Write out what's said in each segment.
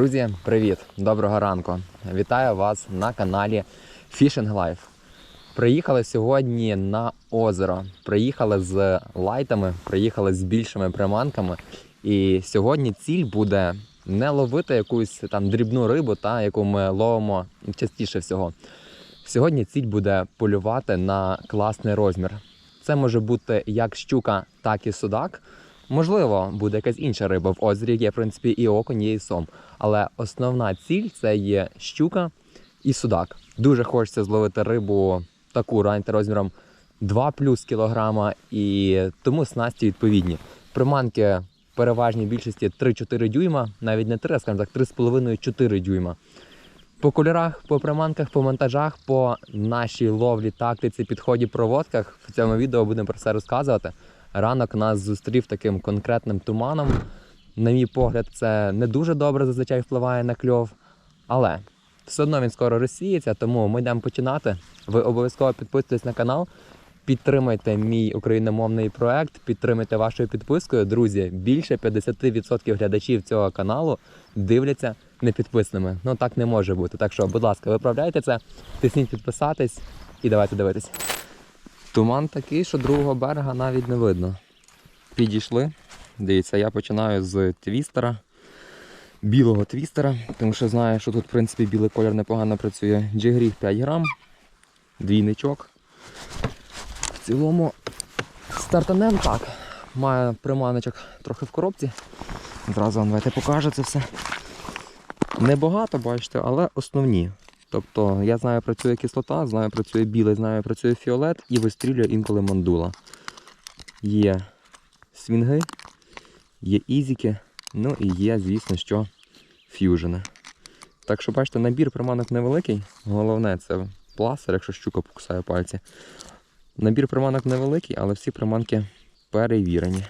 Друзі, привіт! Доброго ранку! Вітаю вас на каналі Fishing Life. Приїхали сьогодні на озеро. Приїхали з лайтами, приїхали з більшими приманками. І сьогодні ціль буде не ловити якусь там дрібну рибу, та, яку ми ловимо частіше всього. Сьогодні ціль буде полювати на класний розмір. Це може бути як щука, так і судак. Можливо, буде якась інша риба в озері, є в принципі і окунь, є і сом. Але основна ціль це є щука і судак. Дуже хочеться зловити рибу таку раніте розміром 2 плюс кілограма, і тому снасті відповідні. Приманки в переважній більшості 3-4 дюйма, навіть не 3, а скажімо так, 3,5-4 дюйма. По кольорах, по приманках, по монтажах, по нашій ловлі, тактиці, підході, проводках в цьому відео будемо про це розказувати. Ранок нас зустрів таким конкретним туманом. На мій погляд, це не дуже добре зазвичай впливає на кльов, але все одно він скоро розсіється, тому ми йдемо починати. Ви обов'язково підписуйтесь на канал, підтримайте мій україномовний проект, підтримайте вашою підпискою. Друзі, більше 50% глядачів цього каналу дивляться непідписними. Ну так не може бути. Так що, будь ласка, виправляйте це, тисніть підписатись і давайте дивитись. Туман такий, що другого берега навіть не видно. Підійшли. Дивіться, я починаю з твістера, білого твістера, тому що знаю, що тут, в принципі, білий колір непогано працює. Джигріг 5 грам, двійничок. В цілому стартанем так. Має приманочок трохи в коробці. Зразу вам давайте покажу це все. Небагато, бачите, але основні. Тобто я знаю, працює кислота, знаю, працює білий, знаю, працює фіолет і вистрілює інколи мандула. Є свінги, є ізіки, ну і є, звісно, що ф'южени. Так що, бачите, набір приманок невеликий. Головне це пластир, якщо щука покусає пальці. Набір приманок невеликий, але всі приманки перевірені.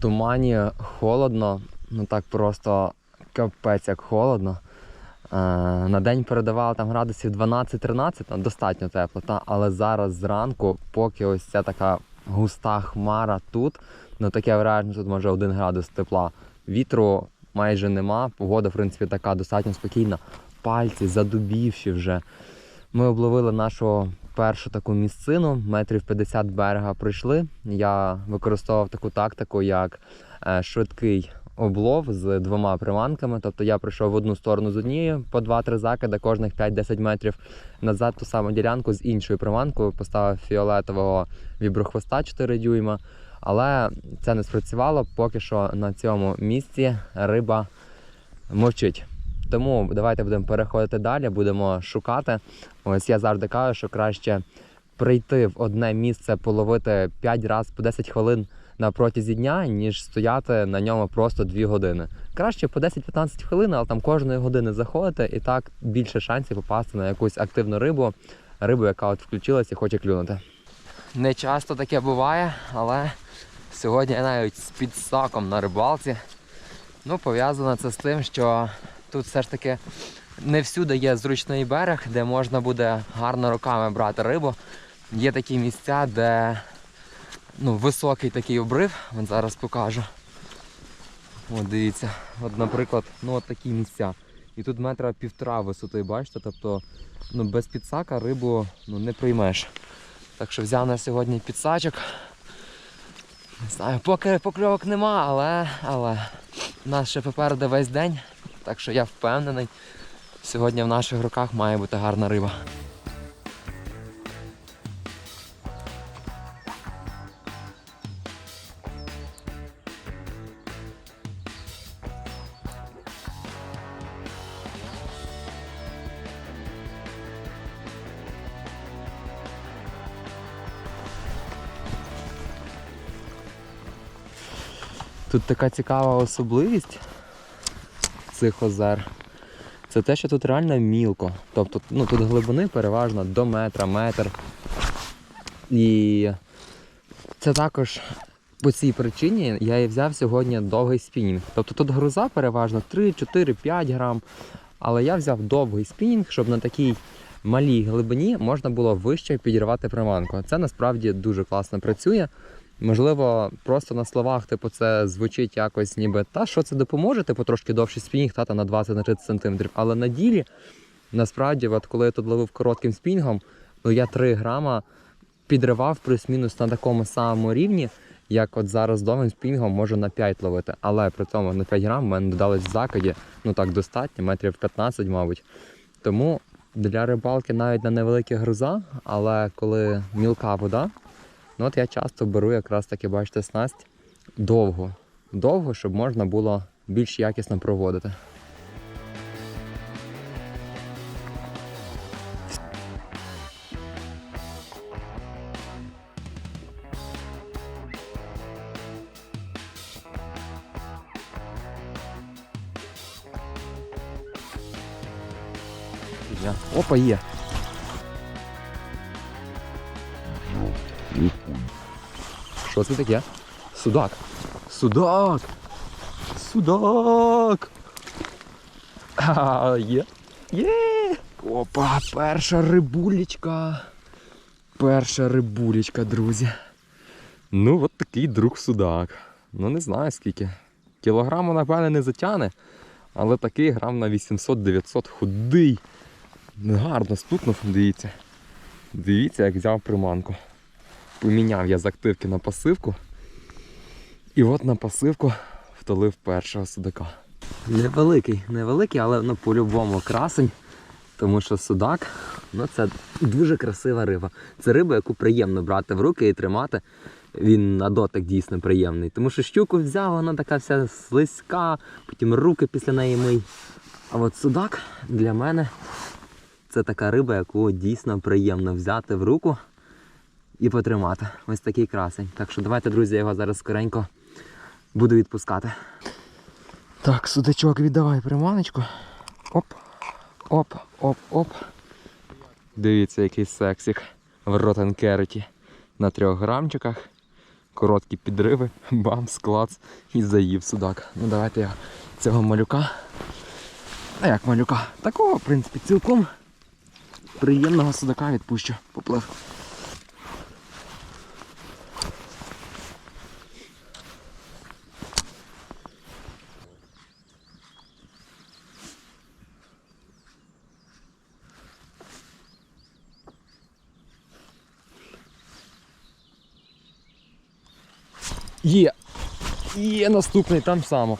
Тумані холодно, ну так просто капець як холодно. Е, на день передавали там градусів 12-13, ну, достатньо тепло, та? але зараз зранку, поки ось ця така густа хмара тут, ну таке враження, тут може 1 градус тепла. Вітру майже нема, погода, в принципі, така достатньо спокійна. Пальці задубівші вже. Ми обловили нашу першу таку місцину, метрів 50 берега пройшли. Я використовував таку тактику, як е, швидкий облов з двома приманками. Тобто я пройшов в одну сторону з однією по 2-3 закиди, кожних 5-10 метрів назад ту саму ділянку з іншою приманкою. Поставив фіолетового віброхвоста 4 дюйма. Але це не спрацювало, поки що на цьому місці риба мовчить. Тому давайте будемо переходити далі, будемо шукати. Ось я завжди кажу, що краще прийти в одне місце, половити 5 разів по 10 хвилин на протязі дня, ніж стояти на ньому просто 2 години. Краще по 10-15 хвилин, але там кожної години заходити і так більше шансів попасти на якусь активну рибу, рибу, яка от включилася і хоче клюнути. Не часто таке буває, але сьогодні я навіть з підсаком на рибалці. Ну, пов'язано це з тим, що тут все ж таки не всюди є зручний берег, де можна буде гарно руками брати рибу. Є такі місця, де ну, високий такий обрив, от зараз покажу. От дивіться, от, наприклад, ну от такі місця. І тут метра півтора висоти, бачите, тобто ну, без підсака рибу ну, не приймеш. Так що взяв на сьогодні підсачок. Не знаю, поки покльовок нема, але, але нас ще попереду весь день. Так що я впевнений, сьогодні в наших руках має бути гарна риба. Тут така цікава особливість. цих озер. Це те, що тут реально мілко. Тобто, ну тут глибини переважно до метра, метр. І це також по цій причині я і взяв сьогодні довгий спінінг. Тобто тут груза переважно 3, 4, 5 грам. Але я взяв довгий спінінг, щоб на такій малій глибині можна було вище підірвати приманку. Це насправді дуже класно працює. Можливо, просто на словах, типу, це звучить якось ніби та що це допоможе, типу трошки довший спінінг, та, та на 20-30 сантиметрів. Але на ділі, насправді, от коли я тут ловив коротким спінінгом, ну я 3 грама підривав плюс-мінус на такому самому рівні, як от зараз довгим спінгом можу на 5 ловити. Але при цьому на 5 грам в мене додались в закиді, ну так достатньо, метрів 15, мабуть. Тому для рибалки навіть на невеликих грузах, але коли мілка вода, ну от я часто беру якраз таки, бачите, снасть довго. Довго, щоб можна було більш якісно проводити. Опа, є. Що це таке? Судак. Судак! Судак! Є. Є! Опа, перша рибулечка. Перша рибулечка, друзі. Ну, от такий друг судак. Ну не знаю скільки. Кілограму, напевне, не затягне, але такий грам на 800-900 худий. Гарно стукнув, дивіться. Дивіться, як взяв приманку. Поміняв я з активки на пасивку. І от на пасивку втолив першого судака. Невеликий, невеликий, але ну, по-любому красень. Тому що судак ну, це дуже красива риба. Це риба, яку приємно брати в руки і тримати. Він на дотик дійсно приємний. Тому що щуку взяв, вона така вся слизька, потім руки після неї мий. А от судак для мене це така риба, яку дійсно приємно взяти в руку і потримати. Ось такий красень. Так що давайте, друзі, його зараз скоренько буду відпускати. Так, судачок, віддавай приманочку. Оп, оп, оп, оп. Дивіться, який сексик в ротенкереті. На трьох грамчиках. Короткі підриви, бамс, клац і заїв судак. Ну давайте я цього малюка. А як малюка? Такого, в принципі, цілком приємного судака відпущу. Поплив. Є! Є наступний там само.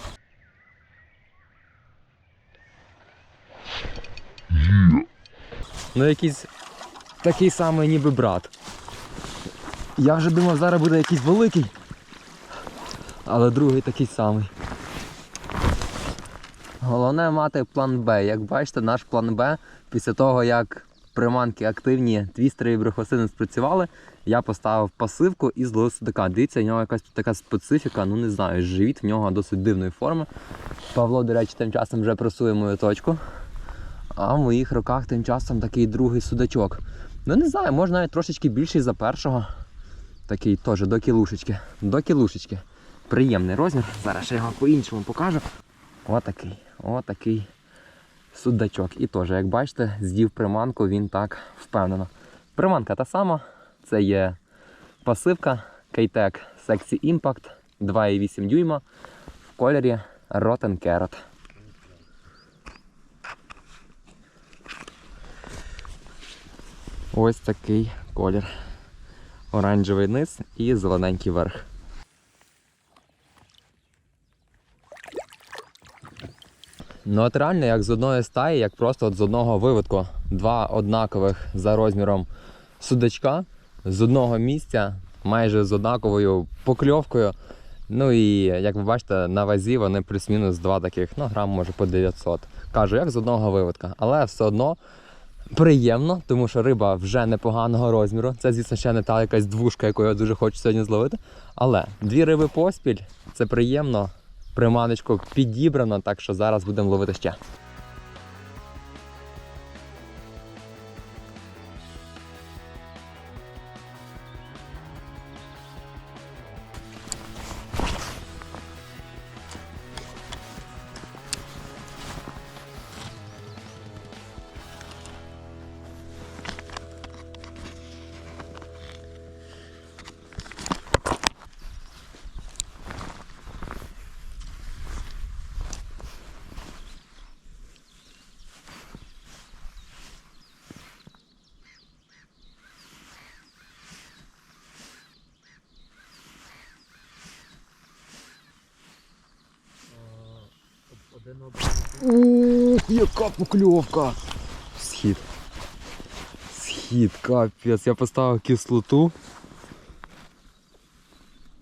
Ну якийсь такий самий ніби брат. Я вже думав, зараз буде якийсь великий. Але другий такий самий. Головне мати план Б. Як бачите, наш план Б після того, як приманки активні, твістери і брехосини спрацювали, я поставив пасивку і зловив судака. Дивіться, в нього якась така специфіка, ну не знаю, живіт в нього досить дивної форми. Павло, до речі, тим часом вже просує мою точку. А в моїх руках тим часом такий другий судачок. Ну не знаю, може навіть трошечки більший за першого. Такий теж до кілушечки. До кілушечки. Приємний розмір. Зараз я його по-іншому покажу. Отакий. Отакий судачок. І теж, як бачите, з'їв приманку він так впевнено. Приманка та сама. Це є пасивка Кейтек Sexy Impact 2,8 дюйма в кольорі Rotten Carrot. Ось такий колір. Оранжевий низ і зелененький верх. Ну от реально, як з одної стаї, як просто от з одного виводку, два однакових за розміром судачка з одного місця, майже з однаковою покльовкою. Ну і як ви бачите, на вазі вони плюс-мінус два таких, ну грам може по 900. Кажу, як з одного виводка. Але все одно приємно, тому що риба вже непоганого розміру. Це, звісно, ще не та якась двушка, яку я дуже хочу сьогодні зловити. Але дві риби поспіль це приємно. Приманочку підібрано, так що зараз будемо ловити ще. Ух, яка покльовка! Схід. Схід, капець. Я поставив кислоту.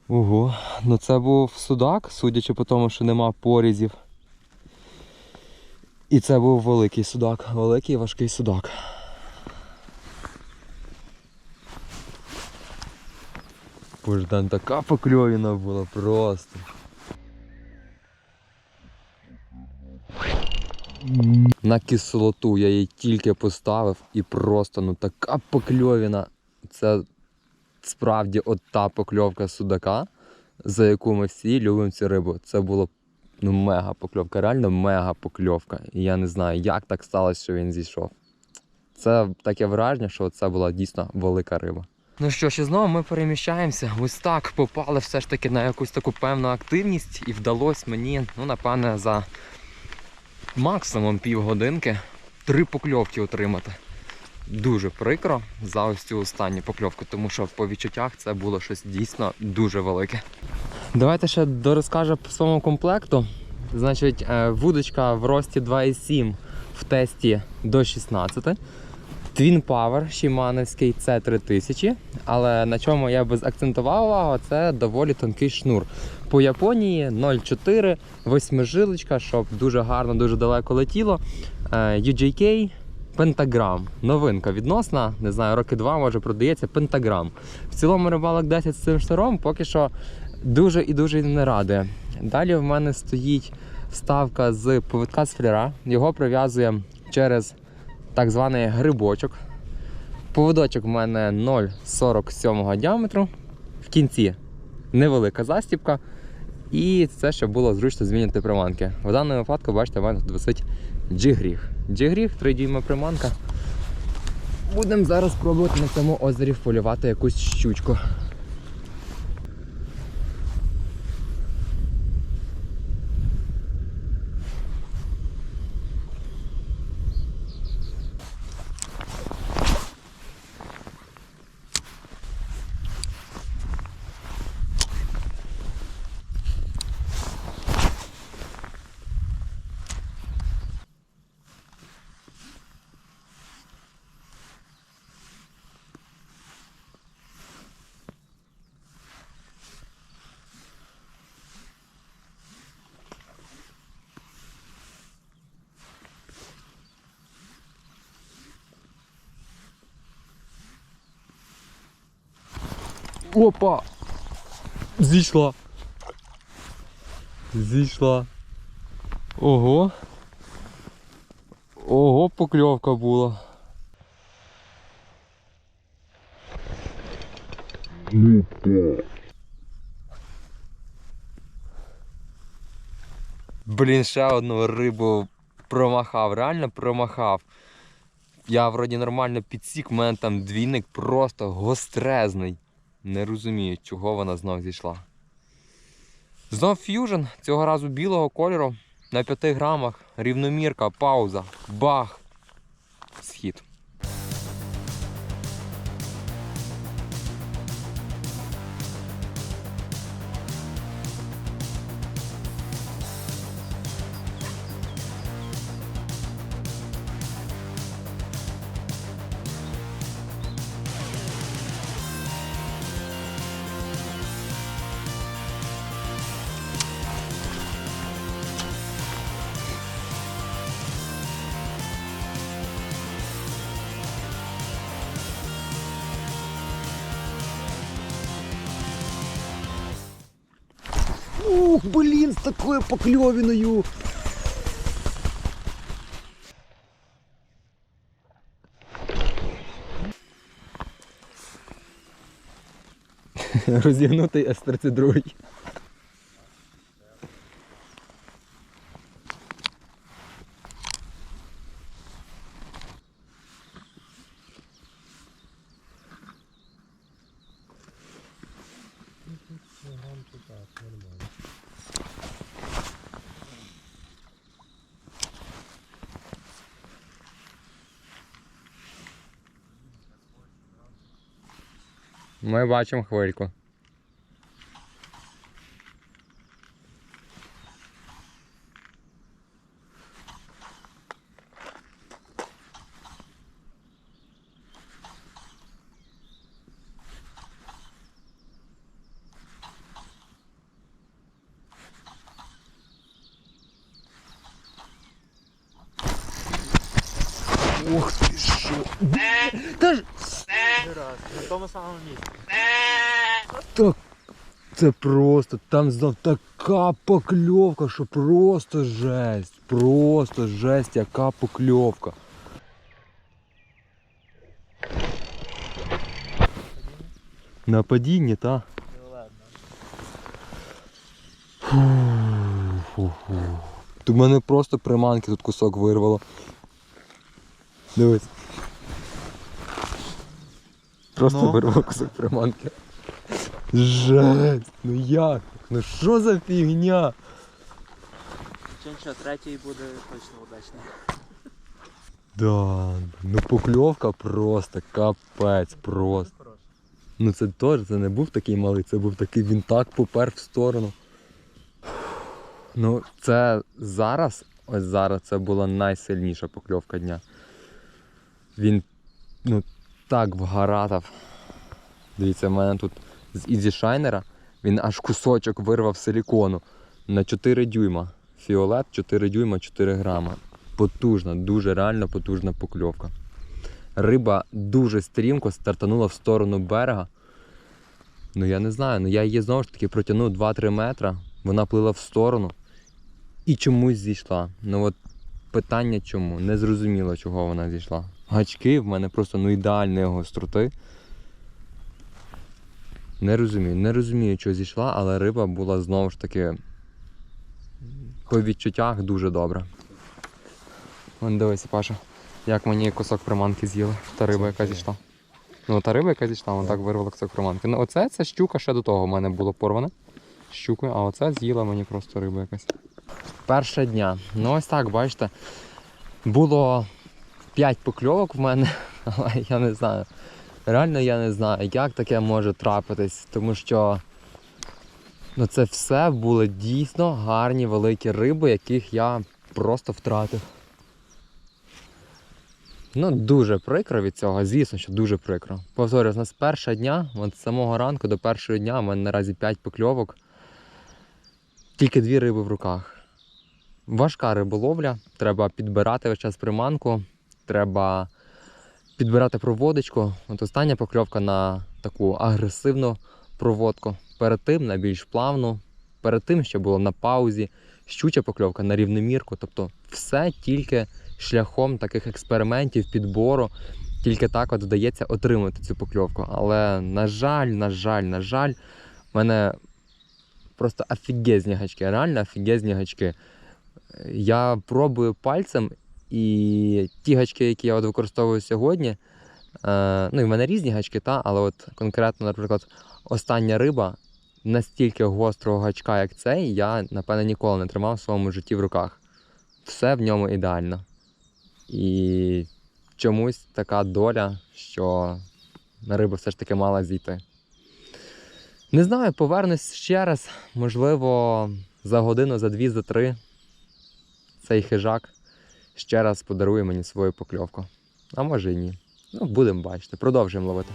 Ого, ну це був судак, судячи по тому, що нема порізів. І це був великий судак, великий важкий судак. Бождан, така покльовіна була просто. На кислоту я її тільки поставив і просто ну така покльовіна. Це справді от та покльовка судака, за яку ми всі любимо цю рибу. Це було ну мега покльовка, реально мега покльовка. І я не знаю, як так сталося, що він зійшов. Це таке враження, що це була дійсно велика риба. Ну що ж, знову ми переміщаємося. Ось так попали все ж таки на якусь таку певну активність, і вдалося мені, ну, напевне, за максимум півгодинки три покльовки отримати. Дуже прикро за ось цю останню покльовку, тому що по відчуттях це було щось дійсно дуже велике. Давайте ще дорозкажу по своєму комплекту. Значить, е, вудочка в рості 2,7 в тесті до 16. Twin Power Shimano'вський C3000. Але на чому я би акцентував увагу, це доволі тонкий шнур. По Японії 0,4, восьмижилочка, щоб дуже гарно, дуже далеко летіло. Е, UJK Pentagram. Новинка відносна, не знаю, роки два може продається Pentagram. В цілому рибалок 10 з цим шнуром поки що дуже і дуже не радує. Далі в мене стоїть вставка з повідка з фліра. Його прив'язує через так званий грибочок. Поводочок в мене 0,47 діаметру. В кінці невелика застіпка. І це щоб було зручно змінити приманки. В даному випадку, бачите, в мене тут висить джигріг. Джигріг, 3 дюйма приманка. Будемо зараз пробувати на цьому озері вполювати якусь щучку. Опа! Зійшла. Зійшла. Ого. Ого, покльовка була. Блін, ще одну рибу промахав, реально промахав. Я вроді нормально підсік, в мене там двійник просто гострезний. Не розумію, чого вона знов зійшла. Знов ф'южн, цього разу білого кольору на 5 грамах, рівномірка, пауза, бах. Схід. Ух, блін, з такою покльовіною. Розігнутий С-32. Ми бачимо хвильку. Ух тому самому місці. Так, це просто, там знов така покльовка, що просто жесть. Просто жесть, яка покльовка. На падінні, та? У мене просто приманки тут кусок вирвало. Дивись. Просто Ну? вирвало кусок приманки. Жесть! Ну як? Ну що за фігня? Чи нічого, третій буде точно удачний. Да, ну покльовка просто капець, просто. Ну це теж це не був такий малий, це був такий, він так попер в сторону. Ну, це зараз, ось зараз це була найсильніша покльовка дня. Він ну, так вгаратав. Дивіться, в мене тут з Ізі Шайнера він аж кусочок вирвав силікону на 4 дюйма. Фіолет 4 дюйма 4 грама. Потужна, дуже реально потужна покльовка. Риба дуже стрімко стартанула в сторону берега. Ну я не знаю, ну я її знову ж таки протягнув 2-3 метра, вона плила в сторону і чомусь зійшла. Ну от питання чому? Не зрозуміло, чого вона зійшла. Гачки в мене просто ну ідеальної гостроти. Не розумію, не розумію, що зійшла, але риба була знову ж таки по відчуттях дуже добра. Вон дивися, Паша, як мені кусок приманки з'їли. Та риба, яка зійшла. Ну, та риба, яка зійшла, вона так вирвала кусок приманки. Ну, оце це щука ще до того в мене було порване. Щукою, а оце з'їла мені просто риба якась. Перше дня. Ну ось так, бачите. Було 5 покльовок в мене, але я не знаю. Реально я не знаю, як таке може трапитись, тому що ну, це все були дійсно гарні великі риби, яких я просто втратив. Ну, дуже прикро від цього, звісно, що дуже прикро. Повторюю, у нас перша дня, от з самого ранку до першого дня, у мене наразі 5 покльовок, тільки дві риби в руках. Важка риболовля, треба підбирати весь час приманку, треба підбирати проводочку. От остання покльовка на таку агресивну проводку. Перед тим на більш плавну, перед тим, що було на паузі, щуча покльовка на рівномірку. Тобто все тільки шляхом таких експериментів, підбору. Тільки так от вдається отримати цю покльовку. Але, на жаль, на жаль, на жаль, в мене просто офігезні гачки, реально офігезні гачки. Я пробую пальцем, і ті гачки, які я от використовую сьогодні, е, ну і в мене різні гачки, та, але от конкретно, наприклад, остання риба настільки гострого гачка, як цей, я, напевне, ніколи не тримав в своєму житті в руках. Все в ньому ідеально. І чомусь така доля, що на рибу все ж таки мала зійти. Не знаю, повернусь ще раз, можливо, за годину, за дві, за три. Цей хижак ще раз подарує мені свою покльовку. А може і ні. Ну, будемо бачити. Продовжуємо ловити.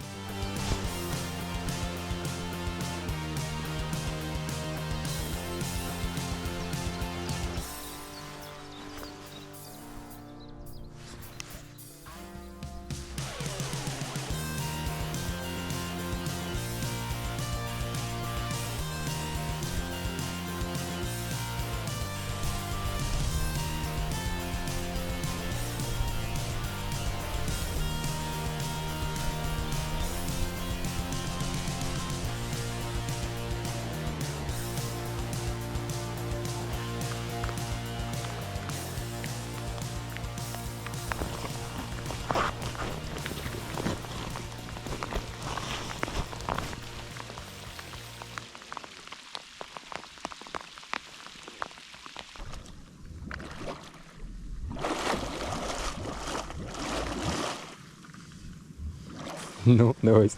Ну, дивись.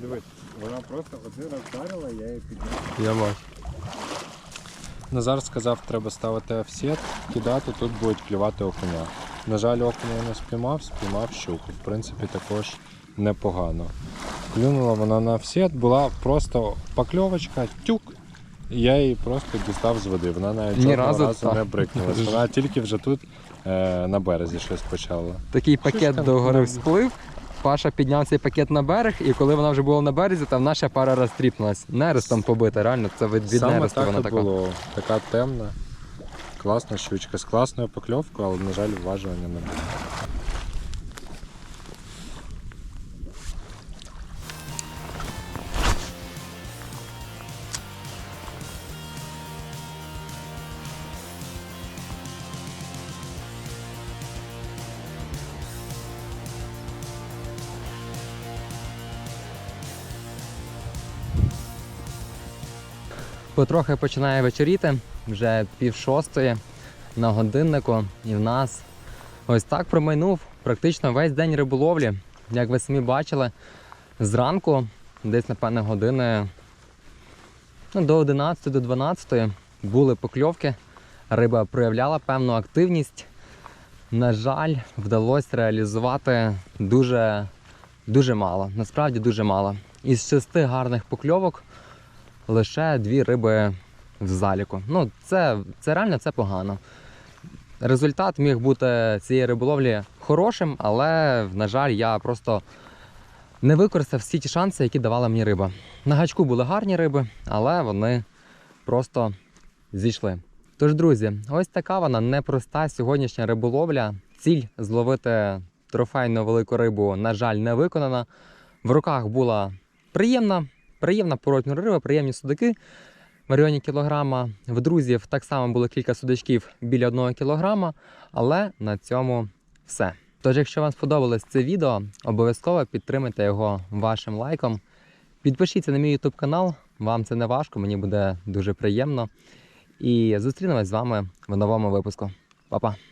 Дивись, вона просто один раз вдарила, я її підняв. Я бачу. Назар сказав, треба ставити офсет, кидати, тут будуть клювати окуня. На жаль, окуня я не спіймав, спіймав щуку. В принципі, також непогано. Клюнула вона на офсет, була просто покльовочка, тюк. Я її просто дістав з води. Вона навіть Ні жодного разу разу так. не брикнулась. Вона тільки вже тут е, на березі щось почала. Такий пакет там до гори всплив. Паша підняв цей пакет на берег, і коли вона вже була на березі, там наша пара розтріпнулась. Нерестом побита, реально, це від, від Саме нересту так вона і така. було. Така темна, класна щучка з класною покльовкою, але, на жаль, вважування не було. Потрохи починає вечоріти, вже пів шостої на годиннику, і в нас ось так промайнув практично весь день риболовлі. Як ви самі бачили, зранку, десь, напевне, години ну, до 11 до 12 були покльовки. Риба проявляла певну активність. На жаль, вдалося реалізувати дуже, дуже мало. Насправді дуже мало. Із шести гарних покльовок лише дві риби в заліку. Ну, це, це реально це погано. Результат міг бути цієї риболовлі хорошим, але, на жаль, я просто не використав всі ті шанси, які давала мені риба. На гачку були гарні риби, але вони просто зійшли. Тож, друзі, ось така вона непроста сьогоднішня риболовля. Ціль зловити трофейну велику рибу, на жаль, не виконана. В руках була приємна, приємна порожня риба, приємні судаки в районі кілограма. В друзів так само було кілька судачків біля одного кілограма, але на цьому все. Тож, якщо вам сподобалось це відео, обов'язково підтримайте його вашим лайком. Підпишіться на мій YouTube канал, вам це не важко, мені буде дуже приємно. І зустрінемось з вами в новому випуску. Па-па!